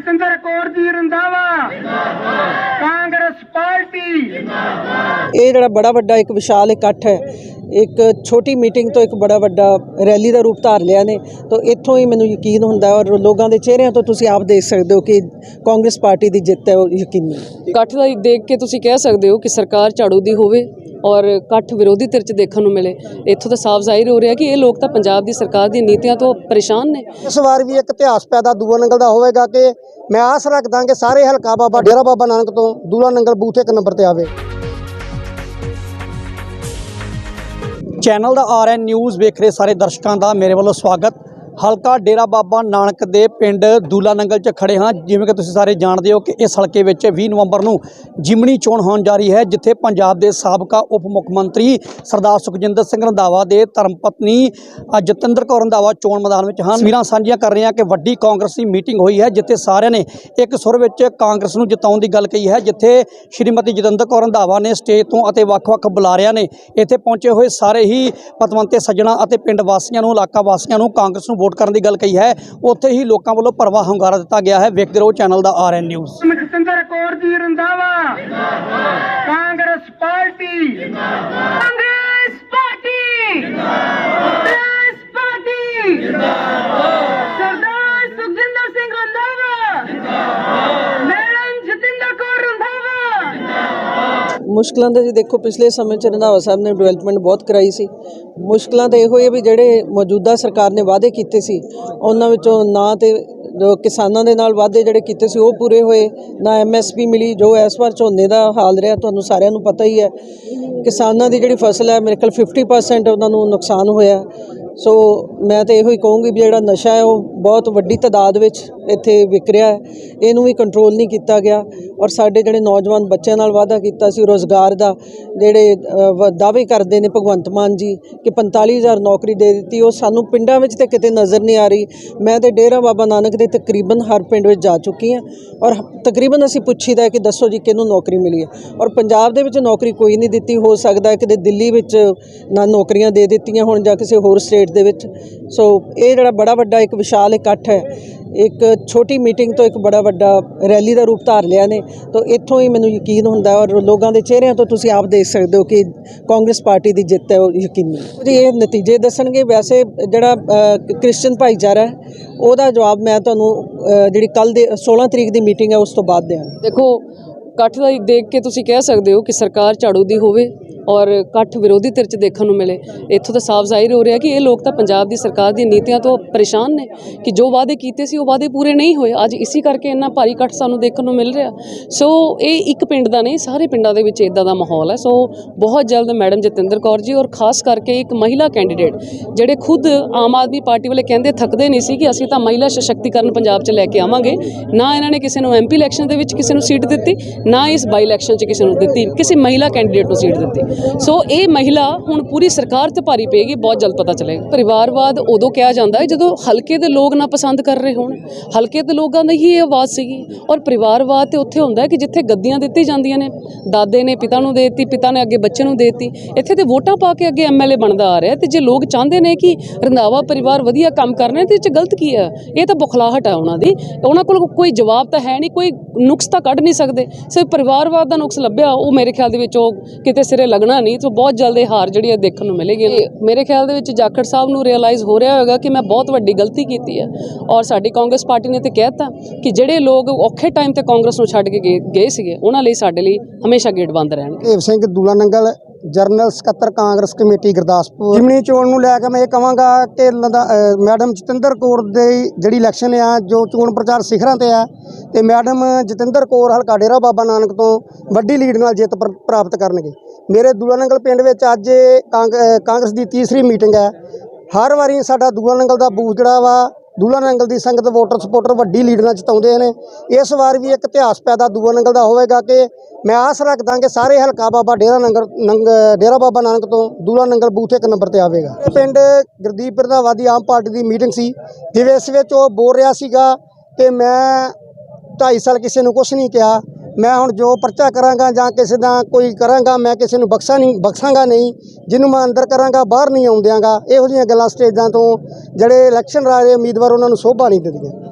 Jatinder Kaur ji Randhawa. Congress party. ਇਹ ਜਿਹੜਾ ਬੜਾ ਵੱਡਾ ਇੱਕ ਵਿਸ਼ਾਲ ਇਕੱਠ ਹੈ ਇੱਕ ਛੋਟੀ ਮੀਟਿੰਗ ਤੋਂ ਇੱਕ ਬੜਾ ਵੱਡਾ ਰੈਲੀ ਦਾ ਰੂਪ ਧਾਰ ਲਿਆ ਨੇ ਤਾਂ ਇੱਥੋਂ ਹੀ ਮੈਨੂੰ ਯਕੀਨ ਹੁੰਦਾ ਔਰ ਲੋਕਾਂ ਦੇ ਚਿਹਰਿਆਂ ਤੋਂ ਤੁਸੀਂ ਆਪ ਦੇਖ ਸਕਦੇ ਹੋ ਕਿ ਕਾਂਗਰਸ ਪਾਰਟੀ ਦੀ ਜਿੱਤ ਹੈ ਉਹ ਯਕੀਨੀ। ਇਕੱਠ ਦਾ ਦੇਖ ਕੇ ਤੁਸੀਂ ਕਹਿ ਸਕਦੇ ਹੋ ਕਿ ਸਰਕਾਰ ਝਾੜੂ ਦੀ ਹੋਵੇ ਔਰ ਇਕੱਠ ਵਿਰੋਧੀ ਧਿਰ 'ਚ ਦੇਖਣ ਨੂੰ ਮਿਲੇ। ਇੱਥੋਂ ਤਾਂ ਸਾਫ਼ ਜ਼ਾਹਿਰ ਹੋ ਰਿਹਾ ਕਿ ਇਹ ਲੋਕ ਤਾਂ ਪੰਜਾਬ ਦੀ ਸਰਕਾਰ ਦੀਆਂ ਨੀਤੀਆਂ ਤੋਂ ਪਰੇਸ਼ਾਨ ਨੇ। ਇਸ ਵਾਰ ਵੀ ਇੱਕ ਇਤਿਹਾਸ ਪੈਦਾ ਦੂਆ ਨੰਗਲ ਦਾ ਹੋਵੇਗਾ ਕਿ ਮੈਂ ਆਸ ਰੱਖਦਾ ਕਿ ਸਾਰੇ ਹਲਕਾ ਬਾਬਾ ਡੇਰਾ ਬਾਬਾ ਨਾਨਕ ਤੋਂ ਦੂਲਾ ਨੰਗਲ ਬੂਥ ਇੱਕ ਨੰਬਰ ਤੇ ਆਵੇ। ਚੈਨਲ ਦਾ ਆਰਐਨ ਨਿਊਜ਼ ਵੇਖ ਰਹੇ ਸਾਰੇ ਦਰਸ਼ਕਾਂ ਦਾ ਮੇਰੇ ਵੱਲੋਂ ਸਵਾਗਤ। ਹਲਕਾ ਡੇਰਾ ਬਾਬਾ ਨਾਨਕ ਦੇ ਪਿੰਡ ਦੂਲਾ ਨੰਗਲ 'ਚ ਖੜੇ ਹਾਂ। ਜਿਵੇਂ ਕਿ ਤੁਸੀਂ ਸਾਰੇ ਜਾਣਦੇ ਹੋ ਕਿ ਇਸ ਹਲਕੇ ਵਿੱਚ 20 ਨਵੰਬਰ ਨੂੰ ਜਿਮਣੀ ਚੋਣ ਹੋਣ ਜਾ ਰਹੀ ਹੈ, ਜਿੱਥੇ ਪੰਜਾਬ ਦੇ ਸਾਬਕਾ ਉਪ ਮੁੱਖ ਮੰਤਰੀ ਸਰਦਾਰ ਸੁਖਜਿੰਦਰ ਸਿੰਘ ਰੰਧਾਵਾ ਦੇ ਧਰਮ ਪਤਨੀ ਜਤਿੰਦਰ ਕੌਰ ਰੰਧਾਵਾ ਚੋਣ ਮੈਦਾਨ ਵਿੱਚ ਹਨ। ਵੀਰਾਂ ਸਾਂਝੀਆਂ ਕਰ ਰਹੇ ਹਾਂ ਕਿ ਵੱਡੀ ਕਾਂਗਰਸੀ ਮੀਟਿੰਗ ਹੋਈ ਹੈ, ਜਿੱਥੇ ਸਾਰਿਆਂ ਨੇ ਇੱਕ ਸੁਰ ਵਿੱਚ ਕਾਂਗਰਸ ਨੂੰ ਜਿਤਾਉਣ ਦੀ ਗੱਲ ਕਹੀ ਹੈ, ਜਿੱਥੇ ਸ਼੍ਰੀਮਤੀ ਜਤਿੰਦਰ ਕੌਰ ਰੰਧਾਵਾ ਨੇ ਸਟੇਜ ਤੋਂ ਅਤੇ ਵੱਖ-ਵੱਖ ਬੁਲਾਰਿਆਂ ਨੇ ਇੱਥੇ ਪਹੁੰਚੇ ਹੋਏ ਸਾਰੇ ਹੀ ਪਤਵੰਤੇ, ਸੱਜਣਾ ਅਤੇ ਪਿੰਡ ਵਾਸੀਆਂ ਨੂੰ, ਇਲਾਕਾ ਵਾਸੀਆਂ ਨੂੰ ਕਾਂਗਰਸ ਨੂੰ ਵੋਟ ਕਰਨ ਦੀ ਗੱਲ ਕਹੀ ਹੈ, ਉੱਥੇ ਹੀ ਲੋਕਾਂ ਵੱਲੋਂ ਭਰਵਾ ਹੰਗਾਰਾ ਦਿੱਤਾ ਗਿਆ ਹੈ। ਵੇਖਦੇ ਰਹੋ ਚੈਨਲ ਦਾ RN news Jatinder Kaur ji Randhawa. Congress party. Congress party. Congress party Sardar Sukhjinder Singh Randhawa madam Jatinder Kaur Randhawa ਮੁਸ਼ਕਲਾਂ ਤਾਂ ਜੀ ਦੇਖੋ, ਪਿਛਲੇ ਸਮੇਂ 'ਚ ਰੰਧਾਵਾ ਸਾਹਿਬ ਨੇ ਡਿਵੈਲਪਮੈਂਟ ਬਹੁਤ ਕਰਾਈ ਸੀ। ਮੁਸ਼ਕਲਾਂ ਤਾਂ ਇਹੋ ਹੀ ਹੈ ਵੀ ਜਿਹੜੇ ਮੌਜੂਦਾ ਸਰਕਾਰ ਨੇ ਵਾਅਦੇ ਕੀਤੇ ਸੀ, ਉਹਨਾਂ ਵਿੱਚੋਂ ਨਾ ਤੇ ਜੋ ਕਿਸਾਨਾਂ ਦੇ ਨਾਲ ਵਾਅਦੇ ਜਿਹੜੇ ਕੀਤੇ ਸੀ, ਉਹ ਪੂਰੇ ਹੋਏ, ਨਾ ਐਮਐਸਪੀ ਮਿਲੀ, ਜੋ ਇਸ ਵਾਰ ਝੋਨੇ ਦਾ ਹਾਲ ਰਿਹਾ, ਤੁਹਾਨੂੰ ਸਾਰਿਆਂ ਨੂੰ ਪਤਾ ਹੀ ਹੈ। ਕਿਸਾਨਾਂ ਦੀ ਜਿਹੜੀ ਫਸਲ ਹੈ, ਮੇਰੇ ਖਿਆਲ 50% ਉਹਨਾਂ ਨੂੰ ਨੁਕਸਾਨ ਹੋਇਆ। ਸੋ ਮੈਂ ਤਾਂ ਇਹੋ ਹੀ ਕਹੂੰਗੀ ਵੀ ਜਿਹੜਾ ਨਸ਼ਾ ਹੈ, ਉਹ ਬਹੁਤ ਵੱਡੀ ਤਾਦਾਦ ਵਿੱਚ ਇੱਥੇ ਵਿਕਰਿਆ ਹੈ। ਇਹਨੂੰ ਵੀ ਕੰਟਰੋਲ ਨਹੀਂ ਕੀਤਾ ਗਿਆ ਔਰ ਸਾਡੇ ਜਿਹੜੇ ਨੌਜਵਾਨ ਬੱਚਿਆਂ ਨਾਲ ਵਾਅਦਾ ਕੀਤਾ ਸੀ ਰੋਜ਼ਗਾਰ ਦਾ, ਜਿਹੜੇ ਵ- ਦਾਅਵੇ ਕਰਦੇ ਨੇ ਭਗਵੰਤ ਮਾਨ ਜੀ ਕਿ 45000 ਨੌਕਰੀ ਦੇ ਦਿੱਤੀ, ਉਹ ਸਾਨੂੰ ਪਿੰਡਾਂ ਵਿੱਚ ਤੇ ਕਿਤੇ ਨਜ਼ਰ ਨਹੀਂ ਆ ਰਹੀ। ਮੈਂ ਤੇ ਡੇਰਾ ਬਾਬਾ ਨਾਨਕ ਦੇ ਤਕਰੀਬਨ ਹਰ ਪਿੰਡ ਵਿੱਚ ਜਾ ਚੁੱਕੀ ਹਾਂ ਔਰ ਤਕਰੀਬਨ ਅਸੀਂ ਪੁੱਛੀਦਾ ਕਿ ਦੱਸੋ ਜੀ ਕਿਹਨੂੰ ਨੌਕਰੀ ਮਿਲੀ ਹੈ। ਔਰ ਪੰਜਾਬ ਦੇ ਵਿੱਚ ਨੌਕਰੀ ਕੋਈ ਨਹੀਂ ਦਿੱਤੀ, ਹੋ ਸਕਦਾ ਕਿਤੇ ਦਿੱਲੀ ਵਿੱਚ ਨਾ ਨੌਕਰੀਆਂ ਦੇ ਦਿੱਤੀਆਂ ਹੋਣ ਜਾਂ ਕਿਸੇ ਹੋਰ ਸਟੇਟ ਦੇ ਵਿੱਚ। ਸੋ ਇਹ ਜਿਹੜਾ ਬੜਾ ਵੱਡਾ ਇੱਕ ਵਿਸ਼ਾਲ ਇਕੱਠ ਹੈ ਇੱਕ ਛੋਟੀ ਮੀਟਿੰਗ ਤੋਂ ਇੱਕ ਬੜਾ ਵੱਡਾ ਰੈਲੀ ਦਾ ਰੂਪ ਧਾਰ ਲਿਆ ਨੇ। ਤਾਂ ਇੱਥੋਂ ਹੀ ਮੈਨੂੰ ਯਕੀਨ ਹੁੰਦਾ ਔਰ ਲੋਕਾਂ ਦੇ ਚਿਹਰਿਆਂ ਤੋਂ ਤੁਸੀਂ ਆਪ ਦੇਖ ਸਕਦੇ ਹੋ ਕਿ ਕਾਂਗਰਸ ਪਾਰਟੀ ਦੀ ਜਿੱਤ ਹੈ ਉਹ ਯਕੀਨੀ ਜੀ ਇਹ ਨਤੀਜੇ ਦੱਸਣਗੇ ਵੈਸੇ ਜਿਹੜਾ ਅ, ਕ੍ਰਿਸਚੀਅਨ ਭਾਈਚਾਰਾ ਉਹਦਾ ਜਵਾਬ ਮੈਂ ਤੁਹਾਨੂੰ ਜਿਹੜੀ ਕੱਲ ਦੇ 16 ਤਰੀਕ ਦੀ ਮੀਟਿੰਗ ਹੈ ਉਸ ਤੋਂ ਬਾਅਦ ਦਿਆਂਗਾ। ਦੇਖੋ ਇਕੱਠ ਦਾ ਦੇਖ ਕੇ ਤੁਸੀਂ ਕਹਿ ਸਕਦੇ ਹੋ ਕਿ ਸਰਕਾਰ ਝਾੜੂ ਦੀ ਹੋਵੇ ਔਰ ਇਕੱਠ ਵਿਰੋਧੀ ਧਿਰ 'ਚ ਦੇਖਣ ਨੂੰ ਮਿਲੇ। ਇੱਥੋਂ ਤਾਂ ਸਾਫ਼ ਜ਼ਾਹਿਰ ਹੋ ਰਿਹਾ ਕਿ ਇਹ ਲੋਕ ਤਾਂ ਪੰਜਾਬ ਦੀ ਸਰਕਾਰ ਦੀਆਂ ਨੀਤੀਆਂ ਤੋਂ ਪਰੇਸ਼ਾਨ ਨੇ ਕਿ ਜੋ ਵਾਅਦੇ ਕੀਤੇ ਸੀ ਉਹ ਵਾਅਦੇ ਪੂਰੇ ਨਹੀਂ ਹੋਏ। ਅੱਜ ਇਸੇ ਕਰਕੇ ਇੰਨਾ ਭਾਰੀ ਇਕੱਠ ਸਾਨੂੰ ਦੇਖਣ ਨੂੰ ਮਿਲ ਰਿਹਾ। ਸੋ ਇਹ ਇੱਕ ਪਿੰਡ ਦਾ ਨਹੀਂ, ਸਾਰੇ ਪਿੰਡਾਂ ਦੇ ਵਿੱਚ ਇਦਾਂ ਦਾ ਮਾਹੌਲ ਹੈ। ਸੋ ਬਹੁਤ ਜਲਦ ਮੈਡਮ ਜਤਿੰਦਰ ਕੌਰ ਜੀ ਔਰ ਖਾਸ ਕਰਕੇ ਇੱਕ ਮਹਿਲਾ ਕੈਂਡੀਡੇਟ, ਜਿਹੜੇ ਖੁਦ ਆਮ ਆਦਮੀ ਪਾਰਟੀ ਵਾਲੇ ਕਹਿੰਦੇ ਥੱਕਦੇ ਨਹੀਂ ਸੀ ਕਿ ਅਸੀਂ ਤਾਂ ਮਹਿਲਾ ਸਸ਼ਕਤੀਕਰਨ ਪੰਜਾਬ 'ਚ ਲੈ ਕੇ ਆਵਾਂਗੇ। ਨਾ ਇਹਨਾਂ ਨੇ ਕਿਸੇ ਨੂੰ ਐਮਪੀ ਇਲੈਕਸ਼ਨ ਦੇ ਵਿੱਚ ਕਿਸੇ ਨੂੰ ਸੀਟ ਦਿੱਤੀ, ਨਾ ਇਸ ਬਾਈ ਇਲੈਕਸ਼ਨ 'ਚ ਕਿਸੇ ਨੂੰ ਦਿੱਤੀ, ਕਿਸੇ ਮਹਿਲਾ ਕੈਂਡੀਡੇਟ ਨੂੰ ਸੀਟ ਦਿੱਤੀ। ਸੋ ਇਹ ਮਹਿਲਾ ਹੁਣ ਪੂਰੀ ਸਰਕਾਰ ਤੇ ਭਾਰੀ ਪਏਗੀ, ਬਹੁਤ ਜਲਦ ਪਤਾ ਚੱਲੇਗਾ। ਪਰਿਵਾਰਵਾਦ ਉਦੋਂ ਕਿਹਾ ਜਾਂਦਾ ਹੈ ਜਦੋਂ ਹਲਕੇ ਦੇ ਲੋਕ ਨਾ ਪਸੰਦ ਕਰ ਰਹੇ ਹੋਣ। ਹਲਕੇ ਦੇ ਲੋਕਾਂ ਦੀ ਹੀ ਇਹ ਆਵਾਜ਼ ਸੀਗੀ ਔਰ ਪਰਿਵਾਰਵਾਦ ਤੇ ਉੱਥੇ ਹੁੰਦਾ ਕਿ ਜਿੱਥੇ ਗੱਦੀਆਂ ਦਿੱਤੀ ਜਾਂਦੀਆਂ ਨੇ, ਦਾਦੇ ਨੇ ਪਿਤਾ ਨੂੰ ਦੇ ਦਿੱਤੀ, ਪਿਤਾ ਨੇ ਅੱਗੇ ਬੱਚੇ ਨੂੰ ਦੇ ਦਿੱਤੀ, ਇੱਥੇ ਤੇ ਵੋਟਾਂ ਪਾ ਕੇ ਅੱਗੇ ਐਮਐਲਏ ਬਣਦਾ ਆ ਰਿਹਾ ਤੇ ਜੇ ਲੋਕ ਚਾਹੁੰਦੇ ਨੇ ਕਿ ਰੰਧਾਵਾ ਪਰਿਵਾਰ ਵਧੀਆ ਕੰਮ ਕਰ ਰਹੇ ਤੇ ਇਹ 'ਚ ਗਲਤ ਕੀ ਹੈ? ਇਹ ਤਾਂ ਬੁਖਲਾਹਟ ਹੈ ਉਹਨਾਂ ਦੀ। ਉਹਨਾਂ ਕੋਲ ਕੋਈ ਜਵਾਬ ਤਾਂ ਹੈ ਨਹੀਂ, ਕੋਈ ਨੁਕਸ ਤਾਂ ਕੱਢ ਨਹੀਂ ਸਕਦੇ। ਸਿਰਫ ਪਰਿਵਾਰਵਾਦ ਦਾ ਨੁਕਸ ਲੱਭਿਆ, ਉਹ ਮੇਰੇ ਖਿਆਲ ਦੇ ਵਿੱਚ ਉਹ ਕਿਤੇ ਸਿਰੇ ਲੱਗਣਾ ਨਹੀਂ ਤਾਂ ਬਹੁਤ ਜਲਦੀ ਹਾਰ ਜਿਹੜੀ ਹੈ ਦੇਖਣ ਨੂੰ ਮਿਲੇਗੀ ਮੇਰੇ ਖਿਆਲ ਦੇ ਵਿੱਚ ਜਾਖੜ ਸਾਹਿਬ ਨੂੰ ਰਿਅਲਾਈਜ਼ ਹੋ ਰਿਹਾ ਹੋਵੇਗਾ ਕਿ ਮੈਂ ਬਹੁਤ ਵੱਡੀ ਗਲਤੀ ਕੀਤੀ ਹੈ। ਔਰ ਸਾਡੀ ਕਾਂਗਰਸ ਪਾਰਟੀ ਨੇ ਤੇ ਕਹਿਤਾ ਕਿ ਜਿਹੜੇ ਲੋਕ ਔਖੇ ਟਾਈਮ ਤੇ ਕਾਂਗਰਸ ਨੂੰ ਛੱਡ ਕੇ ਗਏ- ਗਏ ਸੀਗੇ, ਉਹਨਾਂ ਲਈ ਸਾਡੇ ਲਈ ਹਮੇਸ਼ਾ ਗੇਟ ਬੰਦ ਰਹਿਣਗੇ। ਦੇਵ ਸਿੰਘ, ਦੂਲਾ ਨੰਗਲ ਜਰਨਲ ਸਕੱਤਰ ਕਾਂਗਰਸ ਕਮੇਟੀ ਗੁਰਦਾਸਪੁਰ। ਜਿਮਨੀ ਚੋਣ ਨੂੰ ਲੈ ਕੇ ਮੈਂ ਇਹ ਕਹਾਂਗਾ ਕਿ ਲਦਾ- ਮੈਡਮ ਜਤਿੰਦਰ ਕੌਰ ਦੇ ਜਿਹੜੀ ਇਲੈਕਸ਼ਨ ਆ, ਜੋ ਚੋਣ ਪ੍ਰਚਾਰ ਸਿਖਰਾਂ ਤੇ ਆ, ਤੇ ਮੈਡਮ ਜਤਿੰਦਰ ਕੌਰ ਹਲਕਾ ਡੇਰਾ ਬਾਬਾ ਨਾਨਕ ਤੋਂ ਵੱਡੀ ਲੀਡ ਨਾਲ ਜਿੱਤ ਪ੍ਰ- ਪ੍ਰਾਪਤ ਕਰਨਗੇ। ਮੇਰੇ ਦੂਲਾ ਨੰਗਲ ਪਿੰਡ ਵਿੱਚ ਅੱਜ ਕਾਂਗ- ਕਾਂਗਰਸ ਦੀ ਤੀਸਰੀ ਮੀਟਿੰਗ ਹੈ। ਹਰ ਵਾਰੀ ਸਾਡਾ ਦੂਲਾ ਨੰਗਲ ਦਾ ਬੂਥ ਜਿਹੜਾ ਵਾ ਦੂਲਾ ਨੰਗਲ ਦੀ ਸੰਗਤ ਵੋਟਰ ਸਪੋਰਟਰ ਵੱਡੀ ਲੀਡਰਾਂ ਨਾਲ ਜਿਤਾਉਂਦੇ ਨੇ। ਇਸ ਵਾਰ ਵੀ ਇੱਕ ਇਤਿਹਾਸ ਪੈਦਾ ਦੂਲਾ ਨੰਗਲ ਦਾ ਹੋਵੇਗਾ ਕਿ ਮੈਂ ਆਸ ਰੱਖਦਾ ਕਿ ਸਾਰੇ ਹਲਕਾ ਬਾਬਾ ਡੇਰਾ ਨੰਗਲ, ਨੰਗ, ਡੇਰਾ ਬਾਬਾ ਨਾਨਕ ਤੋਂ ਦੂਲਾ ਨੰਗਲ ਬੂਥ ਇੱਕ ਨੰਬਰ ਤੇ ਆਵੇਗਾ। ਇਹ ਪਿੰਡ ਗੁਰਦੀਪ ਰੰਧਾਵਾ ਦੀ ਆਮ ਪਾਰਟੀ ਦੀ ਮੀਟਿੰਗ ਸੀ, ਜਿਵੇਂ ਇਸ ਵਿੱਚ ਉਹ ਬੋਲ ਰਿਹਾ ਸੀਗਾ ਕਿ ਮੈਂ 2.5 ਸਾਲ ਕਿਸੇ ਨੂੰ ਕੁਝ ਨਹੀਂ ਕਿਹਾ। ਮੈਂ ਹੁਣ ਜੋ ਪਰਚਾ ਕਰਾਂਗਾ ਜਾਂ ਕਿਸੇ ਦਾ ਕੋਈ ਕਰਾਂਗਾ, ਮੈਂ ਕਿਸੇ ਨੂੰ ਬਖਸ਼ਾ ਨਹੀਂ, ਬਖਸ਼ਾਂਗਾ ਨਹੀਂ, ਜਿਹਨੂੰ ਮੈਂ ਅੰਦਰ ਕਰਾਂਗਾ, ਬਾਹਰ ਨਹੀਂ ਆਉਂਦਿਆਂਗਾ ਇਹੋ ਜਿਹੀਆਂ ਗੱਲਾਂ ਸਟੇਜਾਂ ਤੋਂ ਜਿਹੜੇ ਇਲੈਕਸ਼ਨ ਰਾਜੇ ਉਮੀਦਵਾਰ ਉਹਨਾਂ ਨੂੰ ਸੋਭਾ ਨਹੀਂ ਦਿੰਦੀਆਂ।